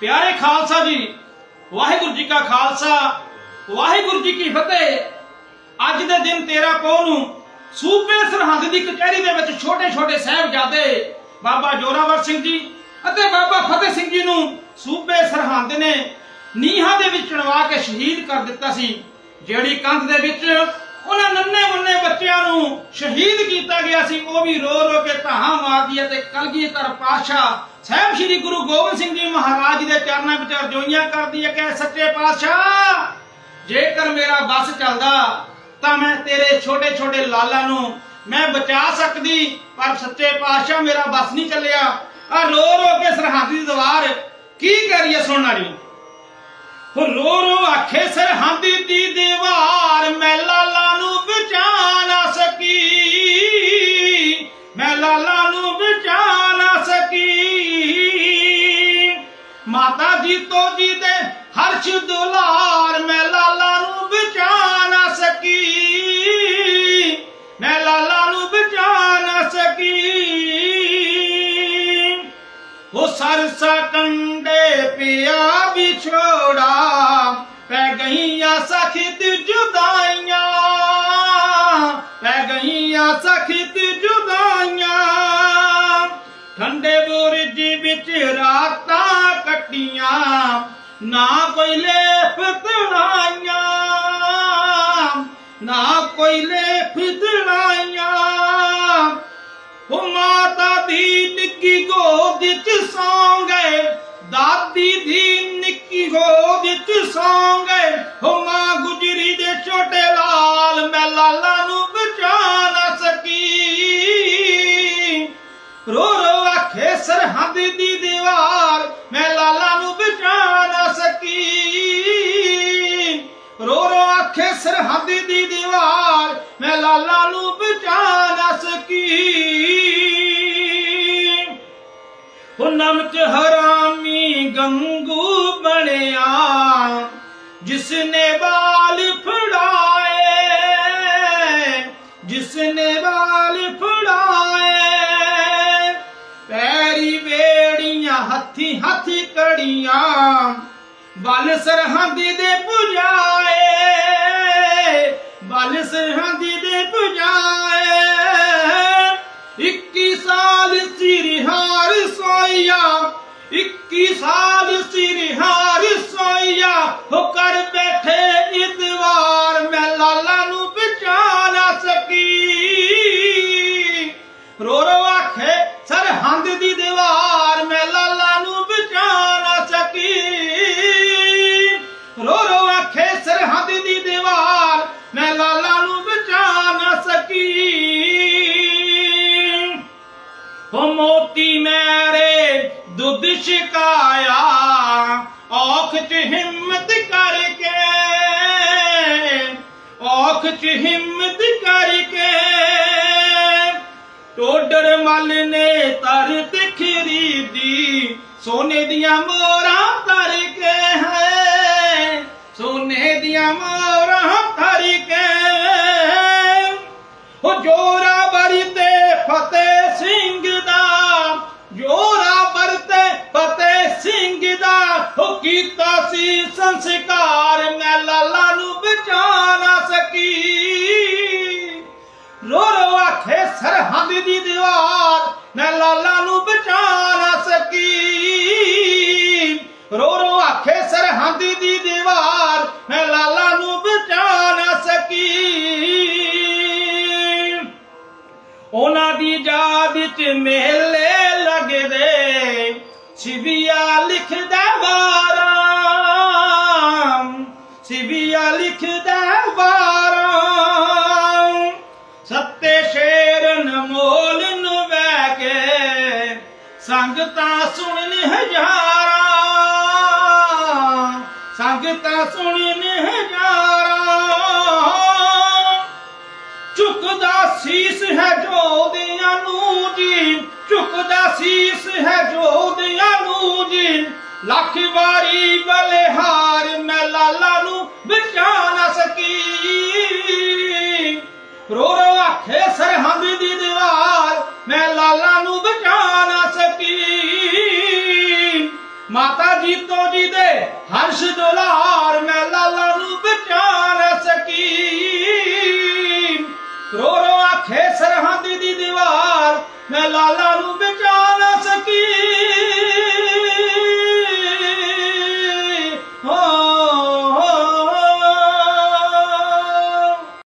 ਪਿਆਰੇ ਖਾਲਸਾ ਜੀ, ਵਾਹਿਗੁਰੂ ਜੀ ਕਾ ਖਾਲਸਾ, ਵਾਹਿਗੁਰੂ ਜੀ ਕੀ ਫਤਿਹ। ਅੱਜ ਦੇ ਦਿਨ 13 ਪੋਹ ਨੂੰ ਸੂਬੇ ਸਰਹੰਦ ਦੀ ਕਚਹਿਰੀ ਦੇ ਵਿੱਚ ਛੋਟੇ ਛੋਟੇ ਸਾਹਿਬਜ਼ਾਦੇ ਬਾਬਾ ਜੋਰਾਵਰ ਸਿੰਘ ਜੀ ਅਤੇ ਬਾਬਾ ਫਤਿਹ ਸਿੰਘ ਜੀ ਨੂੰ ਸੂਬੇ ਸਰਹੰਦ ਨੇ ਨੀਹਾਂ ਦੇ ਵਿੱਚ ਚਣਵਾ ਕੇ ਸ਼ਹੀਦ ਕਰ ਦਿੱਤਾ ਸੀ, ਜਿਹੜੀ ਕੰਧ ਦੇ ਵਿੱਚ ਉਹਨਾਂ ਨੰਨੇ ਮੁੰਨੇ ਬੱਚਿਆਂ ਨੂੰ ਸ਼ਹੀਦ ਕੀਤਾ ਗਿਆ ਸੀ। ਉਹ ਵੀ ਰੋ ਰੋ ਕੇ ਧਾਹਾਂ ਮਾਰਦੀ ਹੈ ਤੇ ਕਲਗੀਧਰ ਪਾਤਸ਼ਾਹ ਸਾਹਿਬ ਸ੍ਰੀ ਗੁਰੂ ਗੋਬਿੰਦ ਸਿੰਘ ਜੀ ਮਹਾਰਾਜ ਦੇ ਚਰਨਾਂ ਵਿੱਚ ਅਰਜ਼ੋਈਆਂ ਕਰਦੀ ਹੈ ਕਿ ਸੱਚੇ ਪਾਤਸ਼ਾਹ, ਜੇਕਰ ਮੇਰਾ ਬਸ ਚੱਲਦਾ, ਤਾਂ ਮੈਂ ਤੇਰੇ ਛੋਟੇ ਛੋਟੇ ਲਾਲਾਂ ਨੂੰ ਮੈਂ ਬਚਾ ਸਕਦੀ, ਪਰ ਸੱਚੇ ਪਾਤਸ਼ਾਹ ਮੇਰਾ ਬਸ ਨਹੀਂ ਚੱਲਿਆ। ਆ ਰੋ ਰੋ ਕੇ ਸਰਹੱਦ ਦੀ ਦੀਵਾਰ, ਕੀ ਕਰੀਏ ਸੁਣਨ ਵਾਲੀ ਹੋ ਰੋ ਰੋ ਆਖੇ ਸਰਹੰਦ ਮਾਤਾ ਜੀ ਤੋਂ ਜੀ ਦੇ ਹਰਸ਼ ਦੁਲਾਰ ਮੈਂ ਲਾਲਾ ਨੂੰ ਬਚਾ ਨਾ ਸਕੀ। ਮੈਂ ਲਾਲਾ ਨੂੰ ਬਚਾ ਨਾ ਸਕੀ। ਉਹ ਸਰਸਾ ਕੰਡੇ ਪਿਆ ਨਾ ਕੋਈ ਲੇਫ ਤਣਾਈਆਂ ਨਾ ਕੋਈ ਲੇਫ ਤਣਾਈਆਂ ਉਹ ਮਾਤਾ ਦੀ ਨਿੱਕੀ ਗੋਦ ਚ ਸੌਂ ਗਏ ਦਾਦੀ ਦੀ ਨਿੱਕੀ ਗੋਦ ਚ ਸੌਂ ਗਏ ਉਹ ਮਾਂ ਗੁਜਰੀ ਦੇ ਛੋਟੇ ਲਾਲ ਮੈਂ ਲਾਲਾ ਨੂੰ ਬਚਾ ਨਾ ਸਕੀ। ਰੋ ਰੋ ਆਖੇ, ਸਰਹੰਦ ਦੀ ਦੀਵਾਰ ਆਖੇ ਦੀ ਦੀਵਾਰ, ਮੈਂ ਲਾਲਾ ਨੂੰ ਬਚਾ ਨਾ ਸਕੀ ਉਹ ਨਮਕ ਹਰਾਮੀ ਗੰਗੂ ਬਣਿਆ, ਜਿਸਨੇ ਬਾਲ ਫੜਾਏ, ਜਿਸਨੇ ਬਾਲ ਫੜਾਏ। ਪੈਰੀ ਵੇੜੀਆਂ, ਹੱਥੀ ਹੱਥੀ ਕੜੀਆਂ ਬਲ ਸਰਹੰਦ ਦੇ ਪੁਜਾਏ। ਬਲ ਸਰਹੰਦ ਦੇ ਪੁਜਾਏ 21 ਸਾਲ ਸਿਰਹਾਰ ਸੋਇਆ 21 ਸਾਲ ਸਿਰਹਾਰ ਸੋਇਆ ਹੋ ਕਰ ਬੈਠੇ ਹੋ ਮੋਤੀ ਮੇਰੇ ਦੁੱਧ ਛਕਾਇਆ, ਔਖ ਚ ਹਿੰਮਤ ਕਰਕੇ, ਔਖ ਚ ਹਿੰਮਤ ਕਰਕੇ। ਟੋਡਰ ਮਲ ਨੇ ਤਰ ਤੇ ਖਰੀਦੀ, ਸੋਨੇ ਦੀਆਂ ਮੋਹਰਾਂ ਦਾ ਕੀਤਾ ਸੀ ਸੰਸਕਾਰ, ਮੈਂ ਲਾਲਾ ਨੂੰ ਬਚਾ ਨਾ ਸਕੀ। ਰੋ ਰੋ ਆਖੇ ਸਰਹੰਦ ਦੀ ਦੀਵਾਰ, ਮੈਂ ਲਾਲਾ ਨੂੰ ਬਚਾ ਨਾ ਸਕੀ। ਰੋ ਰੋ ਆਖੇ ਸਰਹੰਦ ਦੀ ਦੀਵਾਰ, ਮੈਂ ਲਾਲਾ ਨੂੰ ਬਚਾ ਨਾ ਸਕੀ। ਉਹਨਾਂ ਦੀ ਯਾਦ ਵਿੱਚ ਮੇਲੇ ਲੱਗਦੇ ਸਿਵਿਆ ਲਿਖਦਾ ਵਾਰਾਂ, ਸਿਵਿਆ ਲਿਖਦਾ ਵਾਰਾਂ। ਸੱਤੇ ਸ਼ੇਰ ਨਮੋਲ ਨੂੰ ਵੈ ਕੇ ਸੰਗਤਾਂ ਸੁਣਨ ਹਜ਼ਾਰਾਂ, ਸੰਗਤਾਂ ਸੁਣਨ ਹਜ਼ਾਰਾਂ। ਝੁਕਦਾ ਸੀਸ ਹੈ ਜੋਦਿਆਂ ਨੂੰ ਜੀ, ਝੁਕਦਾ ਸੀਸ ਦੀਵਾਰ ਮੈਂ ਲਾਲਾ ਨੂੰ